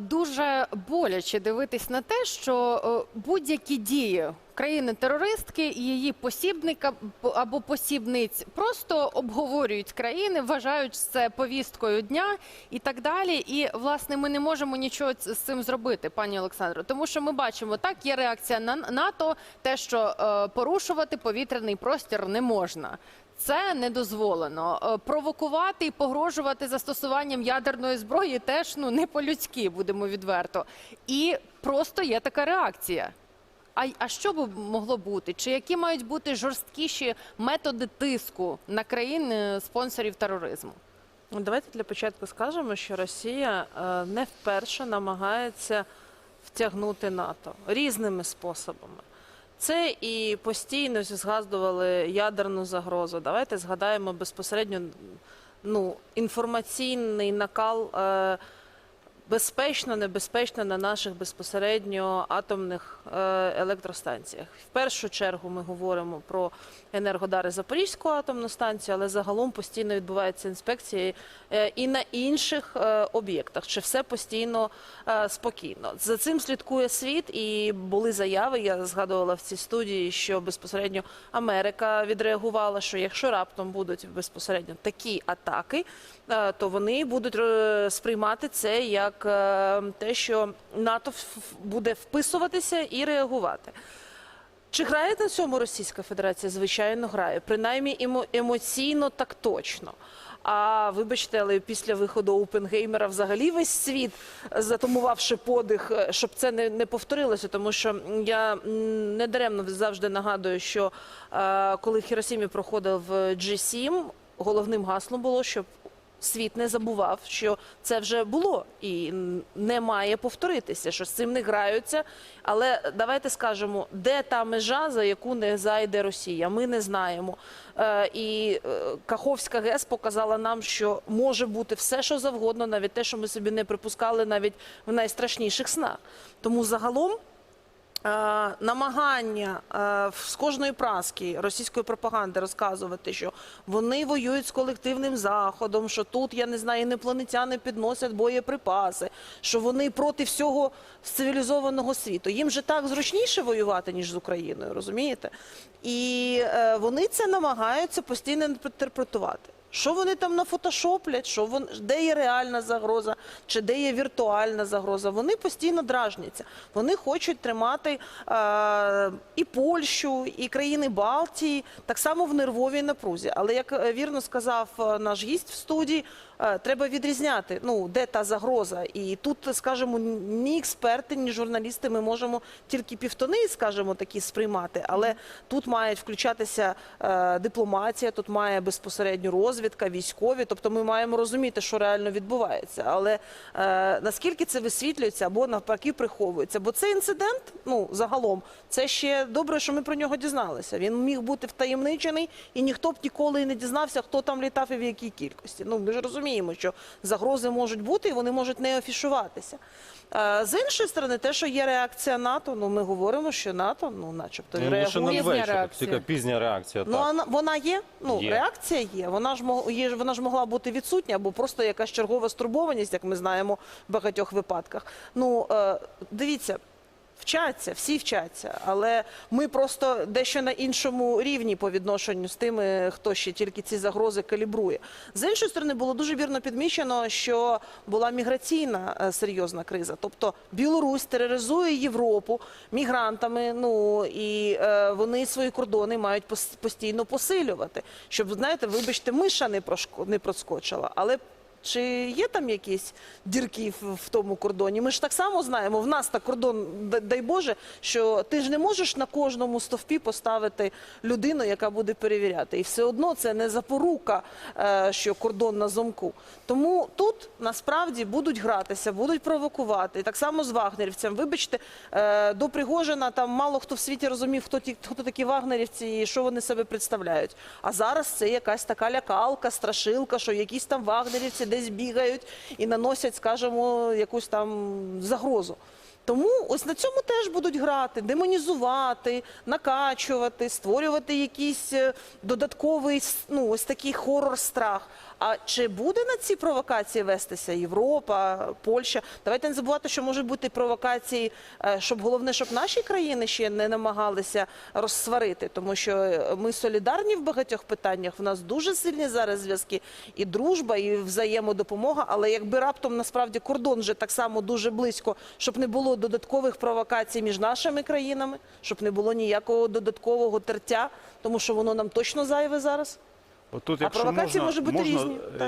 Дуже боляче дивитись на те, що е, будь-які дії країни-терористки і її посібника або посібниць просто обговорюють країни, вважають це повісткою дня і так далі. І власне ми не можемо нічого з цим зробити, пані Олександро, тому що ми бачимо, так є реакція на НАТО, те, що е, порушувати повітряний простір не можна. Це не дозволено. Е, Провокувати і погрожувати застосуванням ядерної зброї теж ну не по-людськи, будемо відверто. І просто є така реакція. А, а що б могло бути? Чи які мають бути жорсткіші методи тиску на країни спонсорів тероризму? Ну, Давайте для початку скажемо, що Росія е, не вперше намагається втягнути НАТО різними способами. Це і постійно згадували ядерну загрозу. Давайте згадаємо безпосередньо ну, інформаційний накал е, безпечно, небезпечно на наших безпосередньо атомних е, електростанціях. В першу чергу ми говоримо про енергодари Запорізьку атомну станцію, але загалом постійно відбувається інспекція е, і на інших е, об'єктах. Чи все постійно спокійно? За цим слідкує світ, і були заяви. Я згадувала в цій студії, що безпосередньо Америка відреагувала, що якщо раптом будуть безпосередньо такі атаки, то вони будуть сприймати це як е, те, що НАТО буде вписуватися і реагувати. Чи грає на цьому Російська Федерація? Звичайно, грає. Принаймні емоційно так точно. А вибачте, але після виходу Опенгеймера взагалі весь світ, затумувавши подих, е, щоб це не, не повторилося, тому що я м, недаремно завжди нагадую, що е, коли в Хіросімі проходив G7, головним гаслом було, щоб світ не забував, що це вже було і не має повторитися, що з цим не граються. Але давайте скажемо, де та межа, за яку не зайде Росія. Ми не знаємо. Е, І е, Каховська ГЕС показала нам, що може бути все, що завгодно, навіть те, що ми собі не припускали навіть в найстрашніших снах. Тому загалом. Е, намагання е, з кожної праски російської пропаганди розказувати, що вони воюють з колективним заходом, що тут я не знаю, інопланетяни підносять боєприпаси, що вони проти всього цивілізованого світу. Їм же так зручніше воювати ніж з Україною, розумієте? І е, вони це намагаються постійно інтерпретувати. Що вони там нафотошоплять, що вон, де є реальна загроза, чи де є віртуальна загроза. Вони постійно дражняться. Вони хочуть тримати е, і Польщу, і країни Балтії так само в нервовій напрузі. Але як е, вірно сказав е, наш гість в студії, е, треба відрізняти, ну де та загроза. І тут, скажімо, ні експерти, ні журналісти, ми можемо тільки півтони, скажімо, такі сприймати. Але тут має включатися е, дипломатія, тут має безпосередньо розвідка, військові. Тобто ми маємо розуміти, що реально відбувається. Але е, наскільки це висвітлюється або навпаки приховується? Бо цей інцидент, ну загалом, це ще добре, що ми про нього дізналися. Він міг бути втаємничений, і ніхто б ніколи не дізнався, хто там літав і в якій кількості. Ну ми ж розуміємо, що загрози можуть бути, і вони можуть не афішуватися. Е, З іншої сторони, те, що є реакція НАТО, ну ми говоримо, що НАТО, ну начебто, Ну, реагує. Пізня реакція. Тільки пізня реакція. Ну, так. вона, вона є. Ну, Є. реакція є. Вона ж мог, є, ж- вона ж могла бути відсутня, або просто якась чергова стурбованість, як ми знаємо в багатьох випадках. Ну, е, дивіться. Вчаться, всі вчаться, але ми просто дещо на іншому рівні по відношенню з тими, хто ще тільки ці загрози калібрує. З іншої сторони, було дуже вірно підмічено, що була міграційна е, серйозна криза. Тобто Білорусь тероризує Європу мігрантами. Ну і е, вони свої кордони мають постійно посилювати, щоб знаєте, вибачте, миша не прошко не проскочила, але. Чи є там якісь дірки в, тому кордоні? Ми ж так само знаємо. В нас так кордон, дай Боже, що ти ж не можеш на кожному стовпі поставити людину, яка буде перевіряти. І все одно це не запорука, е, що кордон на замку. Тому тут насправді будуть гратися, будуть провокувати. І так само з вагнерівцем. Вибачте, е, до Пригожина там мало хто в світі розумів, хто ті, хто такі вагнерівці і що вони себе представляють. А зараз це якась така лякалка, страшилка, що якісь там вагнерівці десь бігають і наносять, скажімо, якусь там загрозу. Тому ось на цьому теж будуть грати, демонізувати, накачувати, створювати якийсь е, додатковий ну, ось такий хорор-страх. А чи буде на ці провокації вестися Європа, Польща? Давайте не забувати, що можуть бути провокації, е, щоб головне, щоб наші країни ще не намагалися розсварити, тому що е, ми солідарні в багатьох питаннях. В нас дуже сильні зараз зв'язки, і дружба, і взаємодопомога. Але якби раптом насправді кордон вже так само дуже близько, щоб не було додаткових провокацій між нашими країнами, щоб не було ніякого додаткового тертя, тому що воно нам точно зайве зараз. Отут, А провокації можна, можуть бути можна, різні. е.